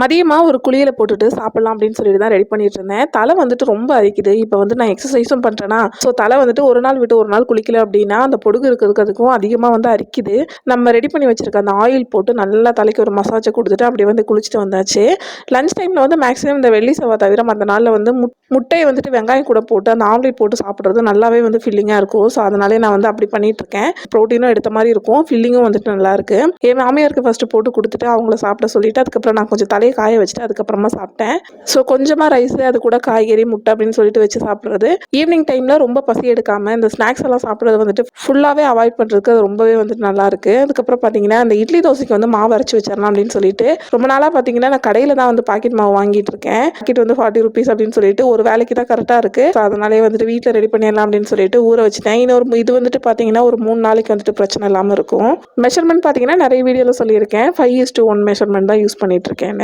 மதியமாக ஒரு குழியில் போட்டுட்டு சாப்பிட்லாம் அப்படின்னு சொல்லிட்டு தான் ரெடி பண்ணிட்டு இருந்தேன். தலை வந்துட்டு ரொம்ப அரிக்குது. இப்போ வந்து நான் எக்ஸசைஸும் பண்ணுறேன்னா ஸோ தலை வந்துட்டு ஒரு நாள் விட்டு ஒரு நாள் குளிக்கல அப்படின்னா அந்த பொடுகு இருக்கிறதுக்கும் அதிகமாக வந்து அரிக்குது. நம்ம ரெடி பண்ணி வச்சிருக்க அந்த ஆயில் போட்டு நல்லா தலைக்கு ஒரு மசாஜை கொடுத்துட்டு அப்படியே வந்து குளிச்சுட்டு வந்தாச்சு. லஞ்ச் டைமில் வந்து மேக்ஸிமம் இந்த வெள்ளி செவ்வாய் தவிர மற்ற நாளில் வந்து முட்டையை வந்துட்டு வெங்காயம் கூட போட்டு அந்த ஆம்லேட் போட்டு சாப்பிட்றது நல்லாவே வந்து ஃபில்லிங்காக இருக்கும். ஸோ அதனாலே நான் வந்து அப்படி பண்ணிட்டு இருக்கேன். ப்ரோட்டீனும் எடுத்த மாதிரி இருக்கும். ஃபில்லிங்கும் வந்துட்டு நல்லா இருக்கு. என் மாமியாருக்கு ஃபர்ஸ்ட் போட்டு கொடுத்துட்டு அவங்கள சாப்பிட சொல்லிட்டு அதுக்கப்புறம் நான் கொஞ்சம் தலையை காய வச்சுட்டு அதுக்கப்புறமா சாப்பிட்டேன். ஸோ கொஞ்சமாக ரைஸ் அது கூட காய்கறி முட்டை அப்படின்னு சொல்லிட்டு வச்சு சாப்பிட்றது. ஈவினிங் டைமில் ரொம்ப பசி எடுக்காமல் இந்த ஸ்நாக்ஸ் எல்லாம் சாப்பிட்றது வந்துட்டு ஃபுல்லாகவே அவாய்ட் பண்ணுறதுக்கு அது ரொம்பவே வந்துட்டு நல்லாருக்கு அதுக்கப்புறம் பார்த்தீங்கன்னா அந்த இட்லி தோசைக்கு வந்து மாவு அரைச்சி வச்சிடலாம் அப்படின்னு சொல்லிட்டு ரொம்ப நாளாக பார்த்தீங்கன்னா நான் கடையில் தான் வந்து பாக்கெட் மாவு வாங்கிட்டு இருக்கேன். பாக்கெட் வந்து ஃபார்ட்டி ருபீஸ் அப்படின்னு சொல்லிட்டு ஒரு வேலைக்கு தான் கரெக்டாக இருக்குது ஸோ அதனாலே வந்துட்டு வீட்டில் ரெடி பண்ணிடலாம் அப்படின்னு சொல்லிட்டு ஊற வச்சுட்டேன். இன்னொரு இது வந்துட்டு பார்த்தீங்கன்னா ஒரு மூணு நாளைக்கு வந்துட்டு பிரச்சனை இல்லாமல் இருக்கும். மெஷர்மெண்ட் பார்த்தீங்கன்னா நிறைய வீடியோவில் சொல்லியிருக்கேன். Five is to one measurement தான் யூஸ் பண்ணிட்டு இருக்கேன்.